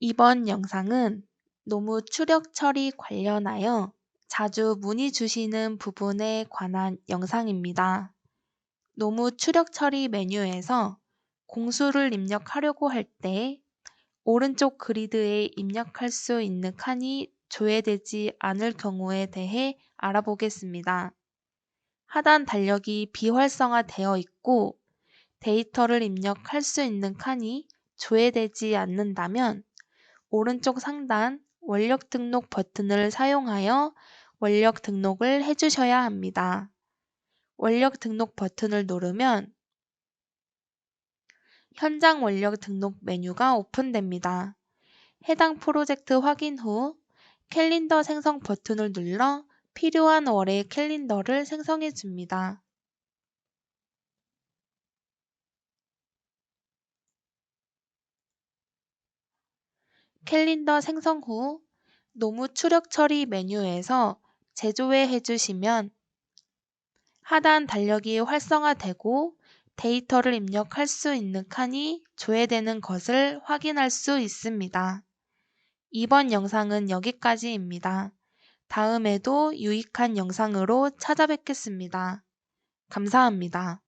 이번 영상은 노무 추력 처리 관련하여 자주 문의 주시는 부분에 관한 영상입니다. 노무 추력 처리 메뉴에서 공수를 입력하려고 할 때 오른쪽 그리드에 입력할 수 있는 칸이 조회되지 않을 경우에 대해 알아보겠습니다. 하단 달력이 비활성화되어 있고 데이터를 입력할 수 있는 칸이 조회되지 않는다면 오른쪽 상단 원력 등록 버튼을 사용하여 원력 등록을 해주셔야 합니다. 원력 등록 버튼을 누르면 현장 원력 등록 메뉴가 오픈됩니다. 해당 프로젝트 확인 후 캘린더 생성 버튼을 눌러 필요한 월의 캘린더를 생성해 줍니다. 캘린더 생성 후 노무 추력 처리 메뉴에서 재조회 해주시면 하단 달력이 활성화되고 데이터를 입력할 수 있는 칸이 조회되는 것을 확인할 수 있습니다. 이번 영상은 여기까지입니다. 다음에도 유익한 영상으로 찾아뵙겠습니다. 감사합니다.